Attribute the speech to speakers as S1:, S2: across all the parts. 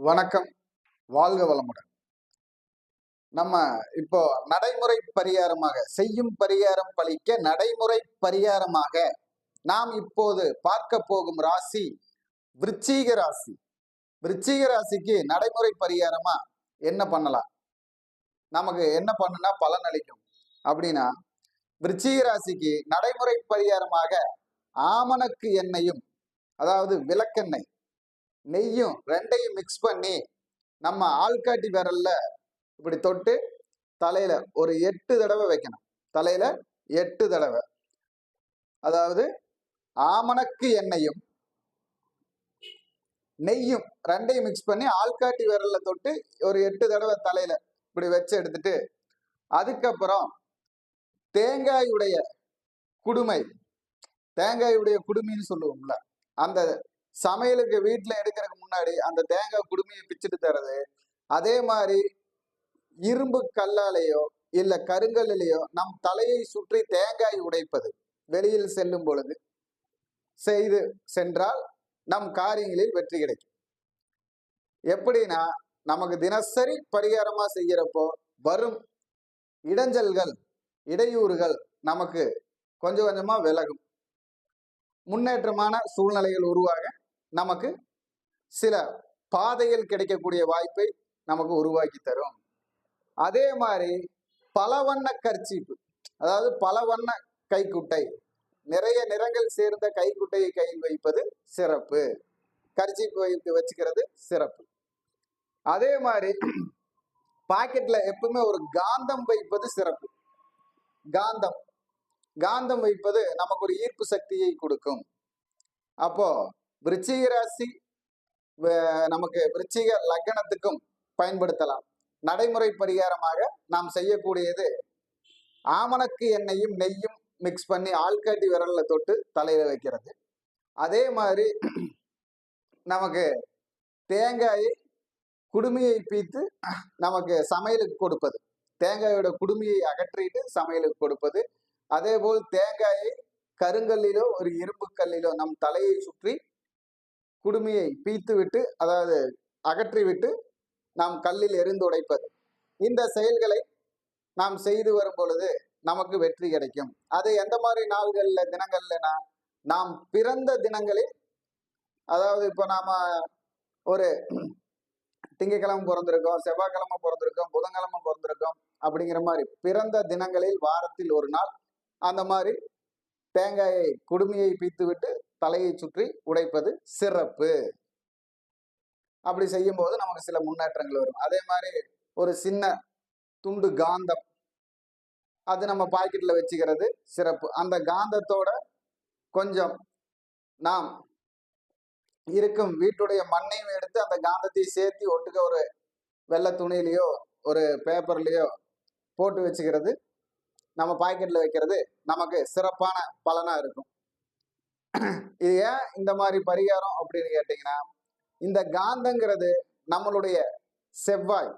S1: வணக்கம். வாழ்க வளமுடன். நம்ம இப்போ நடைமுறை பரிகாரமாக செய்யும் பரிகாரம் பழிக்க நடைமுறை பரிகாரமாக நாம் இப்போது பார்க்க போகும் ராசி விருச்சிக ராசி. விருச்சிக ராசிக்கு நடைமுறை பரிகாரமா என்ன பண்ணலாம்? நமக்கு என்ன பண்ணுனா பலன் அளிக்கும். அப்படின்னா விருச்சிக ராசிக்கு நடைமுறை பரிகாரமாக ஆமணக்கு எண்ணெயும் அதாவது விளக்கெண்ணெய் நெய்யும் ரெண்டையும் மிக்ஸ் பண்ணி நம்ம ஆள்காட்டி விரல்ல இப்படி தொட்டு தலையில ஒரு எட்டு தடவை வைக்கணும். தலையில எட்டு தடவை. அதாவது ஆமணக்கு எண்ணெயும் நெய்யும் ரெண்டையும் மிக்ஸ் பண்ணி ஆள்காட்டி விரல்ல தொட்டு ஒரு எட்டு தடவை தலையில இப்படி வச்சு எடுத்துட்டு அதுக்கப்புறம் தேங்காயுடைய குடுமை தேங்காயுடைய குடுமின்னு சொல்லுவோம்ல அந்த சமையலுக்கு வீட்டில் எடுக்கிறதுக்கு முன்னாடி அந்த தேங்காய் குடுமையை பிச்சுட்டு தர்றது அதே மாதிரி இரும்பு கல்லாலேயோ இல்லை கருங்கல்லையோ நம் தலையை சுற்றி தேங்காய் உடைப்பது. வெளியில் செல்லும் பொழுது செய்து சென்றால் நம் காரியங்களில் வெற்றி கிடைக்கும். எப்படின்னா நமக்கு தினசரி பரிகாரமா செய்கிறப்போ வரும் இடைஞ்சல்கள் இடையூறுகள் நமக்கு கொஞ்சம் கொஞ்சமா விலகும். முன்னேற்றமான சூழ்நிலைகள் உருவாக நமக்கு சில பாதைகள் கிடைக்கக்கூடிய வாய்ப்பை நமக்கு உருவாக்கி தரும். அதே மாதிரி பல வண்ண கர்ச்சீப்பு அதாவது பல வண்ண கைக்குட்டை நிறைய நிறங்கள் சேர்ந்த கைக்குட்டையை கையில் வைப்பது சிறப்பு. கர்ச்சீப்பு வைத்து வச்சுக்கிறது சிறப்பு. அதே மாதிரி பாக்கெட்ல எப்பவுமே ஒரு காந்தம் வைப்பது சிறப்பு. காந்தம். காந்தம் வைப்பது நமக்கு ஒரு ஈர்ப்பு சக்தியை கொடுக்கும். அப்போ விருச்சிக ராசி வ- நமக்கு விருச்சிக லக்னத்துக்கும் பயன்படுத்தலாம். நடைமுறை பரிகாரமாக நாம் செய்யக்கூடியது ஆமணக்கு எண்ணெயும் நெய்யும் மிக்ஸ் பண்ணி ஆள்காட்டி விரல்ல தொட்டு தலையில வைக்கிறது. அதே மாதிரி நமக்கு தேங்காயை குடுமையை பீத்து நமக்கு சமையலுக்கு கொடுப்பது. தேங்காயோட குடுமையை அகற்றிட்டு சமையலுக்கு கொடுப்பது. அதே போல் தேங்காயை கருங்கல்லிலோ ஒரு இரும்பு கல்லிலோ நம் தலையை சுற்றி குடுமையை பீத்து விட்டு அதாவது அகற்றிவிட்டு நாம் கல்லில் எரிந்து உடைப்பது. இந்த செயல்களை நாம் செய்து வரும் பொழுது நமக்கு வெற்றி கிடைக்கும். அது எந்த மாதிரி நாள்கள்ல தினங்கள்லனா நாம் பிறந்த தினங்களில் அதாவது இப்போ நாம ஒரு திங்கக்கிழமை பிறந்திருக்கோம் செவ்வாய்க்கிழமை பிறந்திருக்கோம் புதன்கிழமை பிறந்திருக்கோம் அப்படிங்கிற மாதிரி பிறந்த தினங்களில் வாரத்தில் ஒரு நாள் அந்த மாதிரி தேங்காயை குடுமையை பீத்து விட்டு தலையை சுற்றி உடைப்பது சிறப்பு. அப்படி செய்யும்போது நமக்கு சில முன்னேற்றங்கள் வரும். அதே மாதிரி ஒரு சின்ன துண்டு காந்தம் அது நம்ம பாக்கெட்ல வச்சுக்கிறது சிறப்பு. அந்த காந்தத்தோட கொஞ்சம் நாம் இருக்கும் வீட்டுடைய மண்ணையும் எடுத்து அந்த காந்தத்தையும் சேர்த்து ஒட்டுக்க ஒரு வெள்ளை துணியிலையோ ஒரு பேப்பர்லேயோ போட்டு வச்சுக்கிறது நம்ம பாக்கெட்ல வைக்கிறது நமக்கு சிறப்பான பலனா இருக்கும். இது ஏன் இந்த மாதிரி பரிகாரம் அப்படின்னு கேட்டீங்கன்னா இந்த காந்தங்கிறது நம்மளுடைய செவ்வாய்.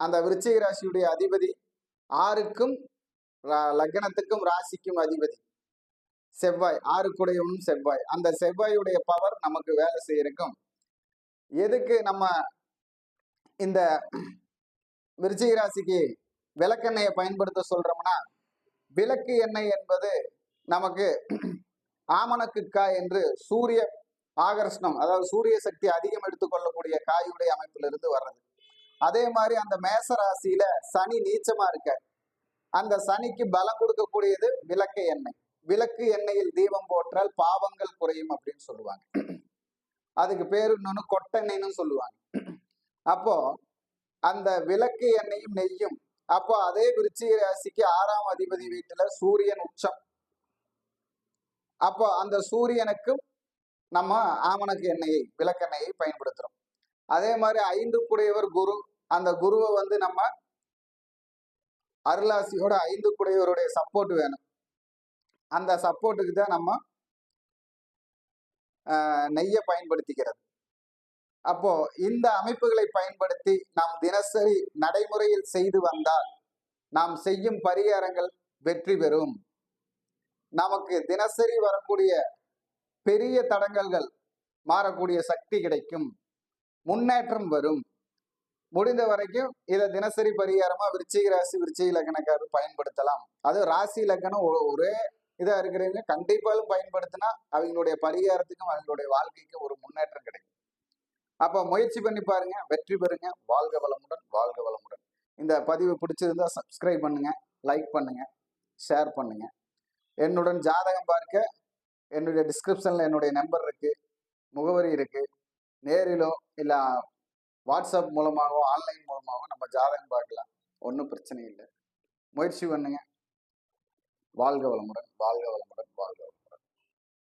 S1: அந்த விருச்சிக ராசியுடைய அதிபதி ஆறுக்கும் லக்னத்துக்கும் ராசிக்கும் அதிபதி. செவ்வாய் ஆறுக்குடையவனும் செவ்வாய். அந்த செவ்வாயுடைய பவர் நமக்கு வேலை செய்யிருக்கும் எதுக்கு நம்ம இந்த விருச்சிக ராசிக்கு விளக்கெண்ணெயை பயன்படுத்த சொல்றோம்னா விளக்கு எண்ணெய் என்பது நமக்கு ஆமணக்கு காய் என்று சூரிய ஆகர்ஷணம் அதாவது சூரிய சக்தி அதிகம் எடுத்துக்கொள்ளக்கூடிய காயுடைய அமைப்பிலிருந்து வர்றது. அதே மாதிரி அந்த மேச ராசியில சனி நீச்சமா இருக்க அந்த சனிக்கு பலம் கொடுக்கக்கூடியது விளக்கு எண்ணெய். விளக்கு எண்ணெயில் தீபம் போற்றால் பாவங்கள் குறையும் அப்படின்னு சொல்லுவாங்க. அதுக்கு பேர் இன்னொன்னு கொட்டெண்ணெய்னு சொல்லுவாங்க. அப்போ அந்த விளக்கு எண்ணெயும் நெய்யும். அப்போ அதே விருச்சிக ராசிக்கு ஆறாம் அதிபதி வீட்டுல சூரியன் உச்சம். அப்போ அந்த சூரியனுக்கும் நம்ம ஆமணக்கு எண்ணெயை விளக்கெண்ணெயை பயன்படுத்துறோம். அதே மாதிரி ஐந்து குடையவர் குரு அந்த குருவை வந்து நம்ம அருளாசியோட ஐந்து குடையவருடைய சப்போர்ட் வேணும். அந்த சப்போர்ட்டுக்கு தான் நம்ம நெய்யை பயன்படுத்திக்கிறது. அப்போ இந்த அமைப்புகளை பயன்படுத்தி நாம் தினசரி நடைமுறையில் செய்து வந்தால் நாம் செய்யும் பரிகாரங்கள் வெற்றி பெறும். நமக்கு தினசரி வரக்கூடிய பெரிய தடங்கல்கள் மாறக்கூடிய சக்தி கிடைக்கும். முன்னேற்றம் வரும். முடிந்த வரைக்கும் இதை தினசரி பரிகாரமா விருச்சிக ராசி விருச்சிக லக்கணக்காரர் பயன்படுத்தலாம். அது ராசி லக்கணம் ஒரே இதா இருக்கிறவங்க கண்டிப்பாலும் பயன்படுத்தினா அவங்களுடைய பரிகாரத்துக்கும் அவங்களுடைய வாழ்க்கைக்கும் ஒரு முன்னேற்றம் கிடைக்கும். அப்ப முயற்சி பண்ணி பாருங்க. வெற்றி பெறுங்க. வாழ்க வளமுடன் வாழ்க வளமுடன். இந்த பதிவு பிடிச்சிருந்தா சப்ஸ்கிரைப் பண்ணுங்க லைக் பண்ணுங்க ஷேர் பண்ணுங்க. என்னுடன் ஜாதகம் பார்க்க என்னுடைய டிஸ்கிரிப்ஷனில் என்னுடைய நம்பர் இருக்குது முகவரி இருக்குது நேரிலோ இல்லை வாட்ஸ்அப் மூலமாகவோ ஆன்லைன் மூலமாகவோ நம்ம ஜாதகம் பார்க்கலாம். ஒன்றும் பிரச்சனை இல்லை. முயற்சி பண்ணுங்க. வாழ்க வளமுடன் வாழ்க வளமுடன் வாழ்க வளமுடன்.